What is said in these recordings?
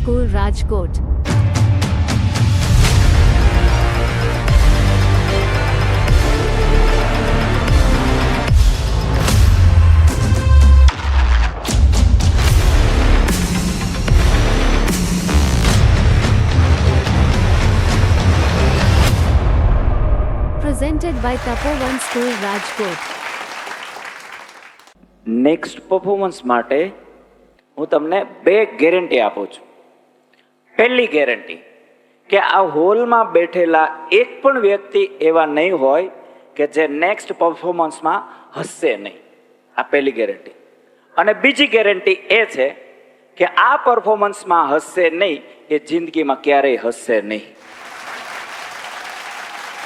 School, Rajkot. Presented by Tapovan School, Rajkot. Next performance માટે હું તમને બે ગેરંટી આપું છું પહેલી ગેરંટી કે આ હોલમાં બેઠેલા એક પણ વ્યક્તિ એવા નહીં હોય કે જે નેક્સ્ટ પરફોર્મન્સમાં હસશે નહીં. આ પહેલી ગેરંટી. અને બીજી ગેરંટી એ છે કે આ પરફોર્મન્સમાં હસશે નહીં એ જિંદગીમાં ક્યારેય હસશે નહીં.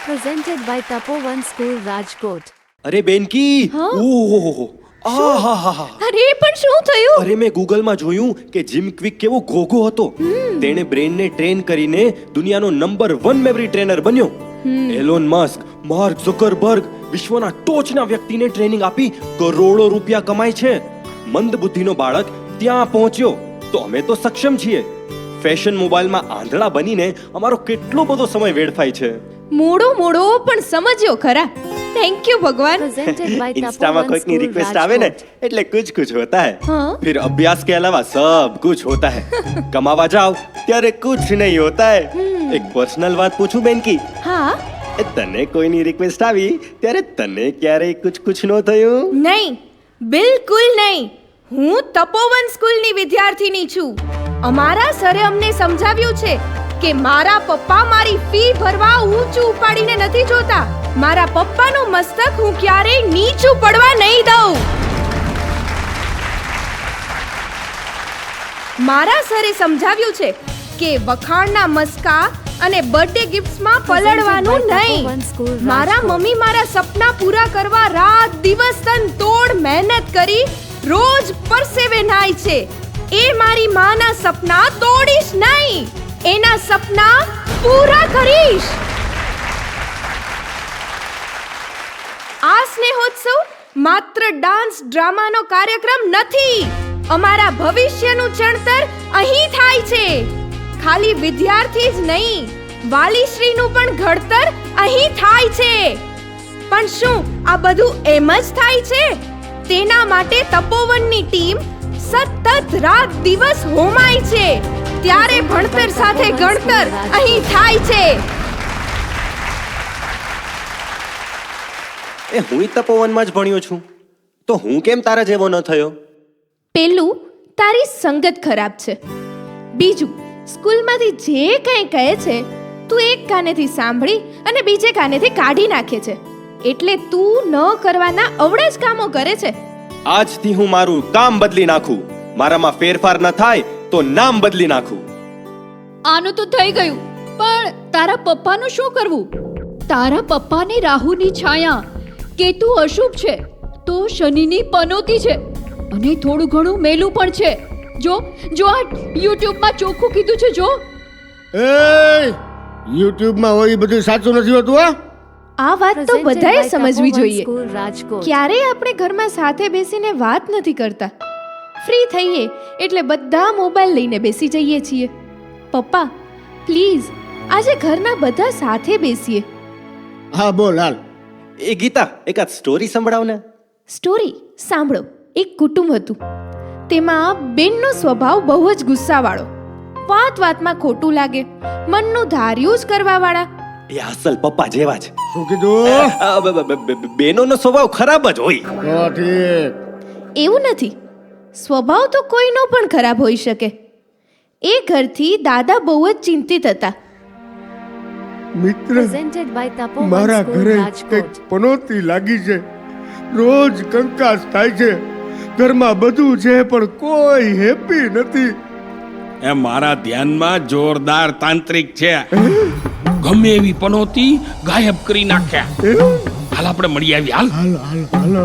Presented by Tapovan school Rajkot અરે બેનકી ઓહો આહાહાહા. અરે પણ શું થયું? અરે મેં ગૂગલમાં જોયું કે જીમ ક્વિક કેવો ઘોઘો હતો. તેણે બ્રેનને ટ્રેન કરીને દુનિયાનો નંબર વન મેમરી ટ્રેનર બન્યો. એલોન મસ્ક માર્ક ઝુકરબર્ગ વિશ્વના ટોચના વ્યક્તિને ટ્રેનિંગ આપી કરોડો રૂપિયા કમાય છે. મંદ બુદ્ધિનો બાળક ત્યાં પહોંચ્યો. તો અમે તો સક્ષમ છીએ. ફેશન મોબાઈલમાં આંધળા બનીને અમારો કેટલો બધો સમય વેડફાય છે. મોડો મોડો પણ સમજ્યો ખરા થેન્ક યુ ભગવાન Presented by इंस्टा में Tapovan कोई की School, रिक्वेस्ट आवे ना Rajkot. એટલે कुछ कुछ होता है हाँ? फिर अभ्यास के अलावा सब कुछ होता है कमावा जाओ ત્યારે कुछ नहीं होता है એક પર્સનલ વાત પૂછું બેન કી હા એ તને કોઈની રિક્વેસ્ટ આવી ત્યારે તને ક્યારેય કુછ કુછ નો થયું નહીં બિલકુલ નહીં હું તપોવન સ્કૂલની વિદ્યાર્થીની છું અમારા સરે અમને સમજાવ્યું છે કે મારા પપ્પા મારી ફી ભરવા ઊંચું ઉપાડીને નથી જોતા. મારા પપ્પાનું મસ્તક હું ક્યારેય નીચું પડવા નહીં દઉં. મારા સરે સમજાવ્યું છે કે વખાણના મસ્કા અને બર્થડે ગિફ્ટ્સમાં પલળવાનું નહીં. મારા મમ્મી મારા સપના પૂરા કરવા રાત દિવસ તન તોડ મહેનત કરી રોજ પરસેવે નાય છે. એ મારી માના સપના તોડીશ નહીં. એના સપના પૂરા કરીશ. આ સ્નેહોત્સવ માત્ર ડાન્સ ડ્રામાનો કાર્યક્રમ નથી. અમારા ભવિષ્યનું ચણતર અહીં થાય છે. ખાલી વિદ્યાર્થી જ નહીં, વાલીશ્રીનું પણ ઘડતર અહીં થાય છે. પણ શું આ બધું એમ જ થાય છે? તેના માટે તપોવનની ટીમ સતત રાત દિવસ હોમાય છે. ત્યારે ભણતર સાથે ગણતર અહીં થાય છે. એ હું તપોવનમાં જ ભણ્યો છું. તો હું કેમ તારા જેવો ન થયો? પેલું તારી સંગત ખરાબ છે. બીજું સ્કૂલમાંથી જે કંઈ કહે છે તું એક કાનેથી સાંભળી અને બીજે કાનેથી કાઢી નાખે છે. એટલે તું ન કરવાના અવળે જ કામો કરે છે. આજથી હું મારું કામ બદલી નાખું. મારામાં ફેરફાર ન થાય તો નામ બદલી નાખું. આનું તો થઈ ગયું. પણ તારા પપ્પાનું શું કરવું? તારા પપ્પાની રાહુની છાયા. કેતુ અશુભ છે. તો શનિની પનોતી છે. અને થોડું ઘણું મેલું પણ છે. જો જો આ યુટ્યુબમાં ચોખ્ખું કીધું છે જો. એ યુટ્યુબમાં હોય એ બધું સાચું નથી હોતું આ આ વાત તો બધાએ સમજવી જોઈએ. ક્યારેય આપણે ઘરમાં સાથે બેસીને વાત નથી કરતા. ફ્રી થઈએ એટલે બધા મોબાઈલ લઈને બેસી જઈએ છીએ. પપ્પા પ્લીઝ આજે ઘરના બધા સાથે બેસીએ. હા બોલ હાલ. એ ગીતા એકાદ સ્ટોરી સંભળાવ ને સ્ટોરી સાંભળો. એક કુટુંબ હતું. તેમાં બેનનો સ્વભાવ બહુ જ ગુસ્સાવાળો. વાત વાતમાં ખોટું લાગે. મનનું ધાર્યું જ કરવાવાળા. એ અસલ પપ્પા જેવા જ. શું કીધું? બેનોનો સ્વભાવ ખરાબ જ હોય. એવું નથી. સ્વભાવ તો કોઈનો પણ ખરાબ હોઈ શકે. એ ઘરથી દાદા બહુ જ ચિંતિત હતા. મિત્ર મારા ઘરે. કંઈક પનોતી લાગી છે. રોજ કંકાસ થાય છે. ઘરમાં બધું છે પણ કોઈ હેપી નથી. એ મારા ધ્યાનમાં જોરદાર તાંત્રિક છે. ગમે એવી પનોતી ગાયબ કરી નાખ્યા હાલ આપણે મળી આવી હાલ. હાલ હાલ હાલો.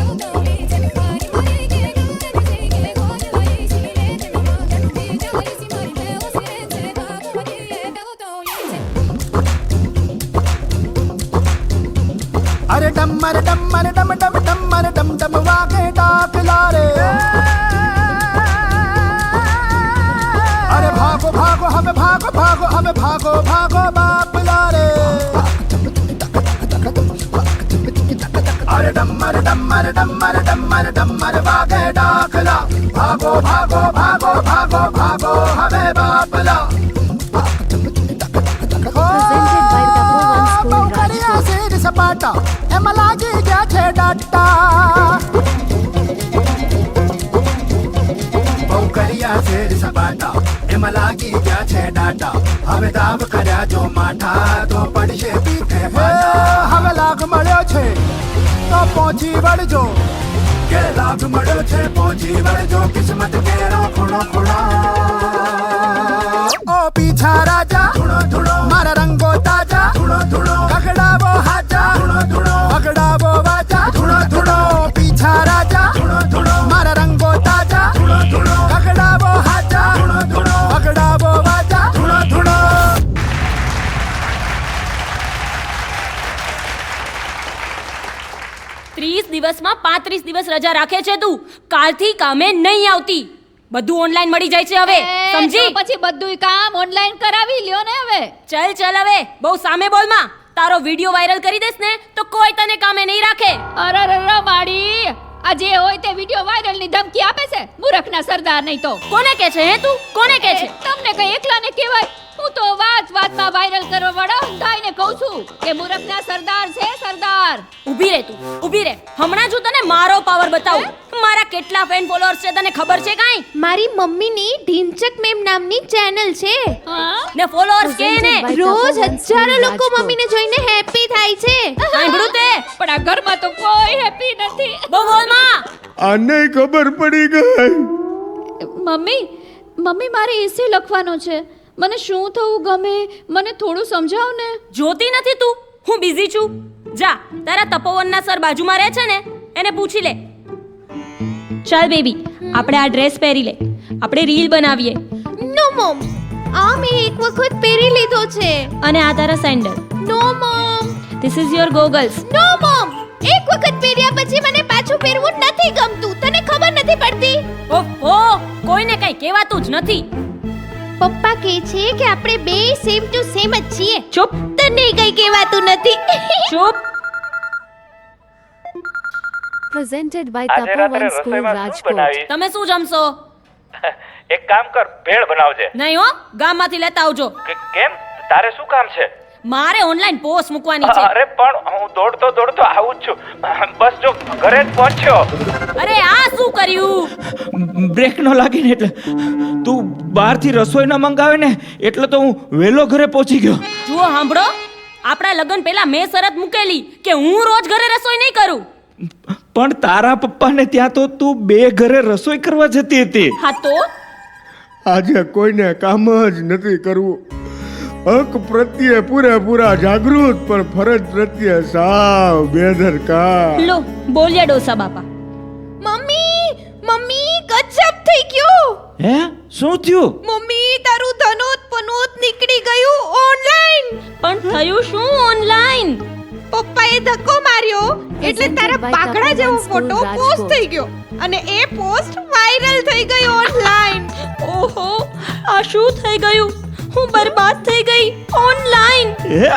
डम्मर डम्मर डम डम डम्मर डम डम वाके डाक लारे। अरे भागो भागो हमें भागो भागो हमें भागो भागो बाप लारे। अरे डम्मर डम्मर डम्मर डम्मर डम्मर वाके डाकला भागो भागो ગયા હવે દાવ કર્યા જો માઠા તો પડશે પીઠે હવે લાગ મળ્યો છે તો પહોંચી વળજો કે લાભ મળ્યો છે પહોંચી વળજો કિસ્મત કેરો ખૂણો ખૂણો દિવસમાં પાંત્રીસ દિવસ રજા રાખે છે તું. કાલથી કામે નહીં આવતી. બધું ઓનલાઈન મળી જાય છે હવે. સમજી? પછી બધું કામ ઓનલાઈન કરાવી લ્યો ને હવે. ચલ ચલ હવે. બહુ સામે બોલમાં. તારો વિડિયો વાયરલ કરી દેસ ને તો કોઈ તને કામે નહીં રાખે. અરે રે માડી આ જે હોય તે વિડિયો વાયરલની ધમકી આપે છે. મૂરખના સરદાર નહીં તો. કોને કે છે હે તું? કોને કે છે? તમને કઈ એકલાને કહેવાય? હું તો વાત વાતમાં વાયરલ કરવા વાળા ઊંધાઈને કહું છું કે મૂર્ખના સરદાર છે સરદાર. ઊભી રહે તું ઊભી રહે હમણાં જ હું તને મારો પાવર બતાવું. મારા કેટલા ફેન ફોલોઅર્સ છે તને ખબર છે કાંઈ? મારી મમ્મીની ઢીંચક મેમ નામની ચેનલ છે. હા? ને ફોલોઅર્સ કે ને રોજ હજારો લોકો મમ્મીને જોઈને હેપી થાય છે. સાંભળું તે? પણ આ ઘરમાં તો કોઈ હેપી નથી. બહુ બોલમાં. આને ખબર પડી ગઈ. મમ્મી મમ્મી મારે એસી લખવાનો છે. મને શું થવું ગમે? મને થોડું સમજાવ ને. જોતી નથી તું. હું બિઝી છું. જા તારા તપોવનના સર બાજુમાં રહે છે ને એને પૂછી લે. ચાલ બેબી આપણે આ ડ્રેસ પહેરી લે. આપણે રીલ બનાવીએ. નો મોમ આ મેં એક વખત પહેરી લીધો છે. અને આ તારા sandal no mom this is your goggles no mom એક વખત પહેર્યા પછી મને પાછું પહેરવું નથી ગમતું. તને ખબર નથી પડતી? ઓહો કોઈને કઈ કહેવાતું જ નથી. પપ્પા કહે છે કે આપણે બે સેમ ટુ સેમ જ છીએ. ચૂપ. તને કઈ કહેવાતું નથી. ચૂપ. પ્રેઝન્ટેડ બાય આજે રાત્રે Tapovan School, રસોઈમાં શું Rajkot. બનાવીશ? તમે શું જમશો? એક કામ કર ભેળ બનાવજે. નહીં હો ગામમાંથી લેતા આવજો. કે કેમ? તારે શું કામ છે? મારે ઓનલાઈન પોસ્ટ મૂકવાની છે. અરે પણ હું દોડતો દોડતો આવું જ છું. બસ જો ઘરે જ પહોંચ્યો. અરે આ શું કર્યું? બ્રેક ન લાગીને એટલે તું બહારથી રસોઈ ન મંગાવે ને એટલે તો હું વહેલો ઘરે પહોંચી ગયો. જુઓ સાંભળો. આપણા લગ્ન પહેલા મેં શરત મૂકેલી કે હું રોજ ઘરે રસોઈ નહીં કરું. પણ તારા પપ્પાને ત્યાં તો તું બે ઘરે રસોઈ કરવા જતી હતી. હા તો? આજે કોઈને કામ જ નથી કરવું. હક પ્રત્યે પૂરેપૂરા જાગૃત પણ ફરજ પ્રત્યે સાવ બેદરકાર. લો બોલ્યા ડોસા બાપા. મમ્મી મમ્મી થઈ ગયું. હે? શું થયું? મમ્મી તારું ધનોત પનોત નીકળી ગયું ઓનલાઈન પણ થયું શું ઓનલાઈન પપ્પાએ ધક્કો માર્યો એટલે તારા પાકડા જેવો ફોટો પોસ્ટ થઈ ગયો. અને એ પોસ્ટ વાયરલ થઈ ગઈ ઓનલાઈન ઓહો આ શું થઈ ગયું? હું બરબાદ થઈ ગઈ ઓનલાઈન હે?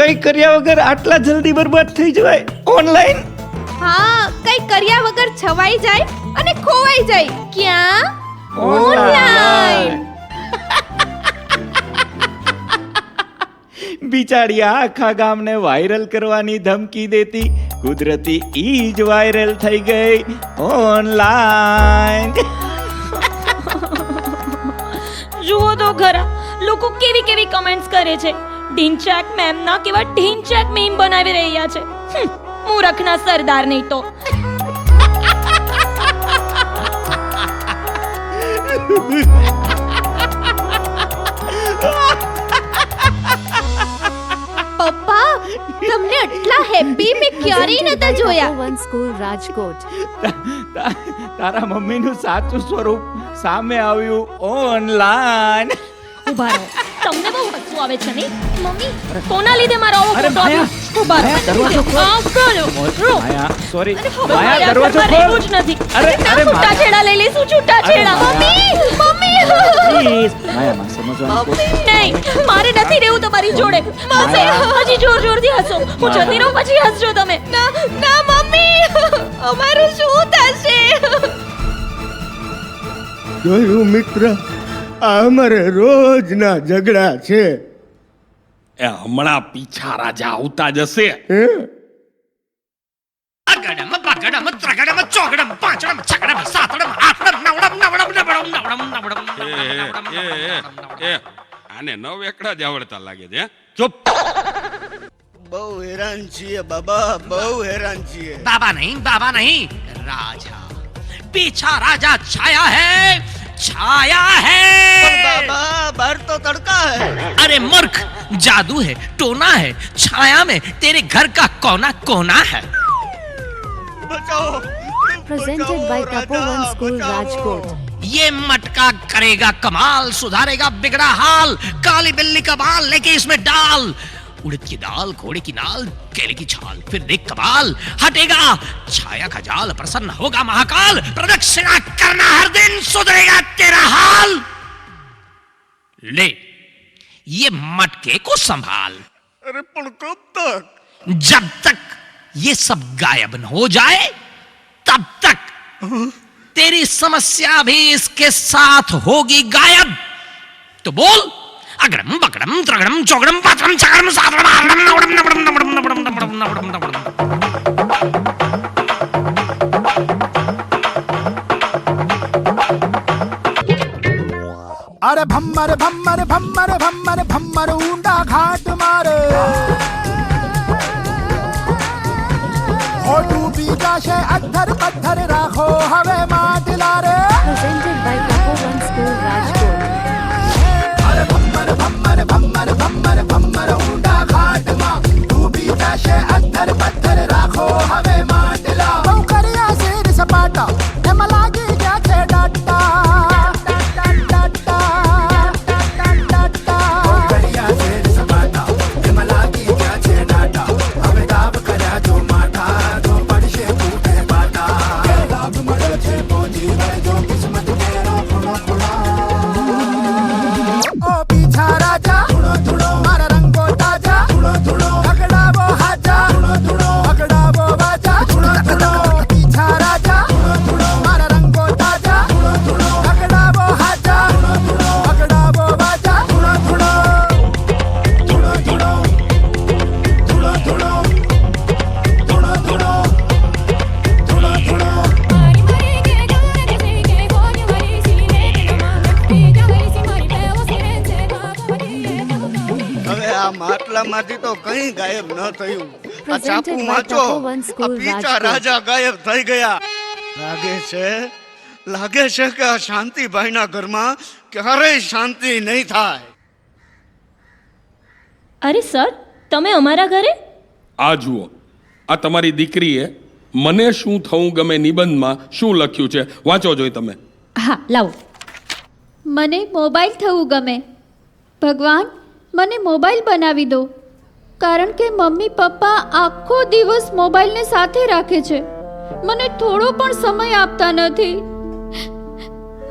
કઈ કર્યા વગર આટલા જલ્દી બરબાદ થઈ જવાય. ઓનલાઈન હા કઈ કર્યા વગર છવાઈ જાય અને ખોવાઈ જાય. ક્યાં? ઓનલાઈન બિચારી આખા ગામને વાયરલ કરવાની ધમકી દેતી. કુદરતી ઈ જ વાયરલ થઈ ગઈ. ઓનલાઈન જુઓ તો ખરા લોકો કેવી કેવી કમેન્ટ્સ કરે છે. ઢીંચાક મેમ ના કેવા ઢીંચાક મીમ બનાવી રહ્યા છે. મૂરખના સરદાર નહીં તો. પપ્પા તમને આટલા હેપી મેં ક્યારેય નતા જોયા. વન સ્કૂલ રાજકોટ. તારા મમ્મીનું સાચું સ્વરૂપ સામે આવ્યું ઓનલાઈન ઊભા રહો. તમને બહુ હસવું આવે છે નહીં? મમ્મી કોના લીધે મારો આવો ફોટો સોરી માયા મારે દરવાજો ખોલ. જ નથી. અરે, અરે, છૂટા છેડા લઈ લઈશું છૂટા છેડા. Mummy mummy. પ્લીઝ માયા માં સમજવાનું કોશિશ નહીં. મારે નથી રહેવું તમારી જોડે. માસે હજી જોર જોરથી હસો. હું જતી રહું પછી હસજો તમે. ના ના મમ્મી. અમારું શું થશે? જોયું મિત્ર આ અમારે રોજના ઝઘડા છે. એ હમણાં પીછા રાજા આવતા જશે. અગડમ બગડમ ત્રગડમ ચોગડમ પાંચડમ છગડમ આને નવ એકડા જ આવડતા લાગે છે ચૂપ. બહુ હેરાન છીએ બાબા બહુ હેરાન છીએ. બાબા નહીં બાબા નહીં. રાજા પીછા રાજા છાયા હે. छाया है। बाहर तो तड़का है। अरे मूर्ख जादू है टोना है छाया में तेरे घर का कोना कोना है। बचाओ presented by Tapovan school Rajkot ये मटका करेगा कमाल सुधारेगा बिगड़ा हाल काली बिल्ली का बाल लेके इसमें डाल। उड़द की दाल घोड़े की नाल केले की छाल। फिर देख कबाल हटेगा। छाया का जाल प्रसन्न होगा महाकाल। प्रदक्षिणा करना हर दिन सुधरेगा तेरा हाल। ले ये मटके को संभाल। अरे कब तक? जब तक ये सब गायब न हो जाए तब तक हाँ? तेरी समस्या भी इसके साथ होगी गायब। तो बोल അകടം ബകടം ത്രകടം ചൊകടം പാത്രം ചകടം സാധനം ആരണം നവടം നവടം നവടം നവടം നവടം നവടം നവടം अरे भम्मर भम्मर भम्मर भम्मर भम्मर ऊंडा घाट मार हो डूबी जाशे अधर पत्थर ગાયબ ન થયું. આ ચાકુ વાંચો. આ પીચા રાજા ગાયબ થઈ ગયા. લાગે છે લાગે છે કે આ શાંતિભાઈના ઘરમાં ક્યારેય શાંતિ નહીં થાય. અરે સર તમે અમારા ઘરે? આ જુઓ આ તમારી દીકરીએ મને શું થવું ગમે નિબંધમાં શું લખ્યું છે? વાંચો જોઈ તમે. હા લાવો. મને મોબાઈલ થવું ગમે. ભગવાન મને મોબાઈલ બનાવી દો. કારણ કે મમ્મી પપ્પા આખો દિવસ મોબાઈલને સાથે રાખે છે. મને થોડો પણ સમય આપતા નથી.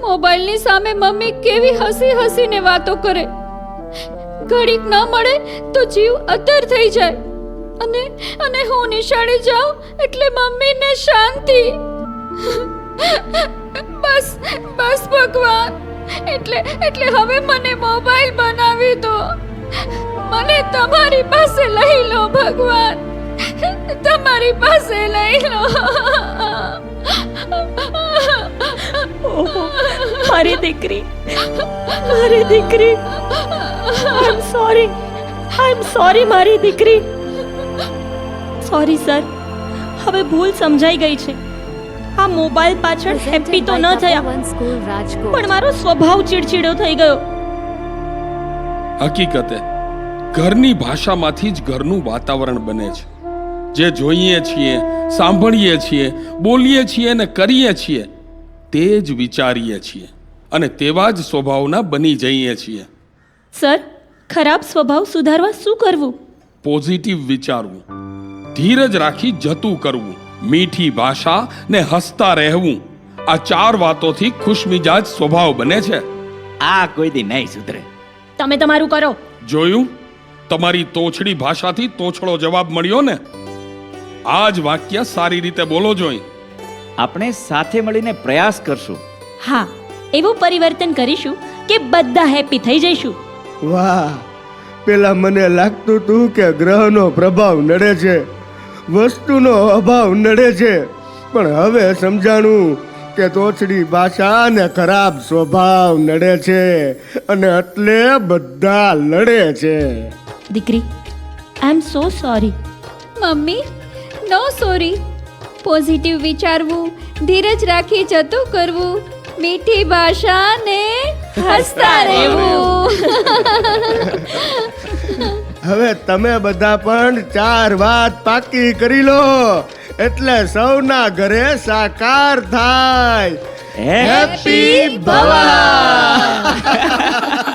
મોબાઈલની સામે મમ્મી કેવી હસી હસીને વાતો કરે. ઘડીક ન મળે તો જીવ અતર થઈ જાય. અને અને હું નિશાળે જાઉં એટલે મમ્મીને શાંતિ. બસ બસ ભગવાન. એટલે એટલે હવે મને મોબાઈલ બનાવી દો. મને તમારી પાસે લઈ લો ભગવાન. તમારી પાસે લઈ લો. મારી દીકરી. મારી દીકરી. I am sorry I am sorry મારી દીકરી. સોરી સર હવે ભૂલ સમજાઈ ગઈ છે. આ મોબાઈલ પાછળ હેપી તો ન થયા. પણ મારો સ્વભાવ ચીડચીડો થઈ ગયો. હકીકતે ઘરની ભાષામાંથી જ ઘરનું વાતાવરણ બને છે. જે જોઈએ છીએ સાંભળીએ છીએ બોલીએ છીએ ને કરીએ છીએ તે જ વિચારીએ છીએ અને તેવા જ સ્વભાવના બની જઈએ છીએ. સર ખરાબ સ્વભાવ સુધારવા શું કરવું? પોઝિટિવ વિચારવું ધીરજ રાખી જતું કરવું મીઠી ભાષા ને હસતા રહેવું આ ચાર વાતોથી ખુશમિજાજ સ્વભાવ બને છે. આ કોઈ દી નહીં સુધરે. તમે તમારું કરો. જોયું? તમારી તોછડી ભાષાથી તોછડો જવાબ મળ્યો ને? આ જ વાક્ય સારી રીતે બોલો જોઈ. આપણે સાથે મળીને પ્રયાસ કરશું. હા એવું પરિવર્તન કરીશું કે બધા હેપી થઈ જઈશું. વાહ પેલા મને લાગતું હતું કે ગ્રહનો પ્રભાવ નડે છે વસ્તુનો અભાવ નડે છે પણ હવે સમજાણું કે તોછડી ભાષા ને ખરાબ સ્વભાવ નડે છે અને એટલે બધા લડે છે. દીકરી I am so sorry mummy no sorry positive વિચારવું ધીરજ રાખી જતું કરવું મીઠી ભાષા ને હસતા રહેવું. હવે તમે બધા પણ ચાર વાત પાકી કરી લો. એટલે સૌના ઘરે સાકાર થાય. હેપી ભવા